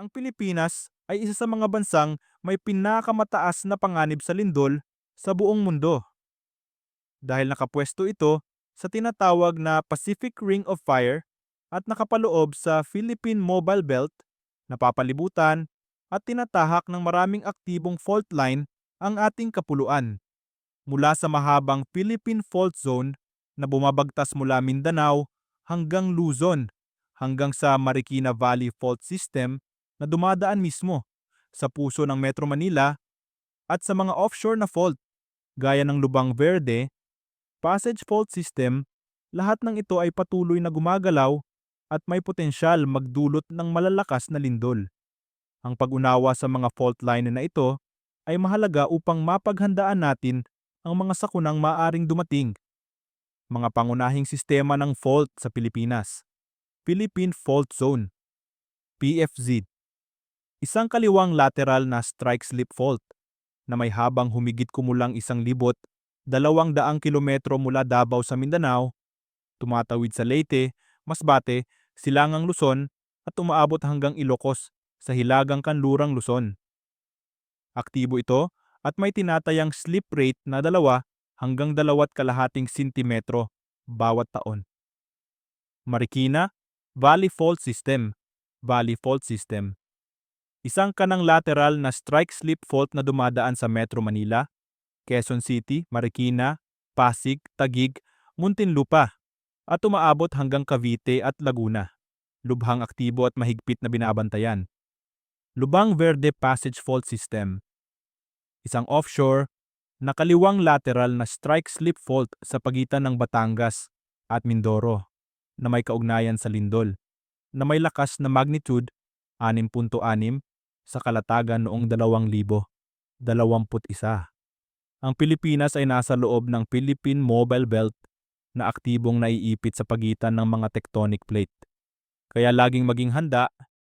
Ang Pilipinas ay isa sa mga bansang may pinakamataas na panganib sa lindol sa buong mundo. Dahil nakapwesto ito sa tinatawag na Pacific Ring of Fire at nakapaloob sa Philippine Mobile Belt, napapalibutan at tinatahak ng maraming aktibong fault line ang ating kapuluan. Mula sa mahabang Philippine Fault Zone na bumabagtas mula Mindanao hanggang Luzon hanggang sa Marikina Valley Fault System na dumadaan mismo sa puso ng Metro Manila at sa mga offshore na fault gaya ng Lubang Verde, Passage Fault System, lahat ng ito ay patuloy na gumagalaw at may potensyal magdulot ng malalakas na lindol. Ang pag-unawa sa mga fault line na ito ay mahalaga upang mapaghandaan natin ang mga sakunang maaring dumating. Mga pangunahing sistema ng fault sa Pilipinas. Philippine Fault Zone PFZ Isang kaliwang lateral na strike-slip fault na may habang humigit kumulang isang libot, dalawang daang kilometro mula Davao sa Mindanao, tumatawid sa Leyte, Masbate, Silangang Luzon at umaabot hanggang Ilocos sa Hilagang Kanlurang Luzon. Aktibo ito at may tinatayang slip rate na dalawa hanggang dalawat kalahating sentimetro bawat taon. Marikina, Valley Fault System, Valley Fault System. Isang kanang lateral na strike-slip fault na dumadaan sa Metro Manila, Quezon City, Marikina, Pasig, Tagig, Muntinlupa at umaabot hanggang Cavite at Laguna. Lubhang aktibo at mahigpit na binabantayan. Lubang Verde Passage Fault System Isang offshore, nakaliwang lateral na strike-slip fault sa pagitan ng Batangas at Mindoro na may kaugnayan sa lindol, na may lakas na magnitude 6.6 sa kalatagan noong 2021. Ang Pilipinas ay nasa loob ng Philippine Mobile Belt na aktibong naiipit sa pagitan ng mga tectonic plate. Kaya laging maging handa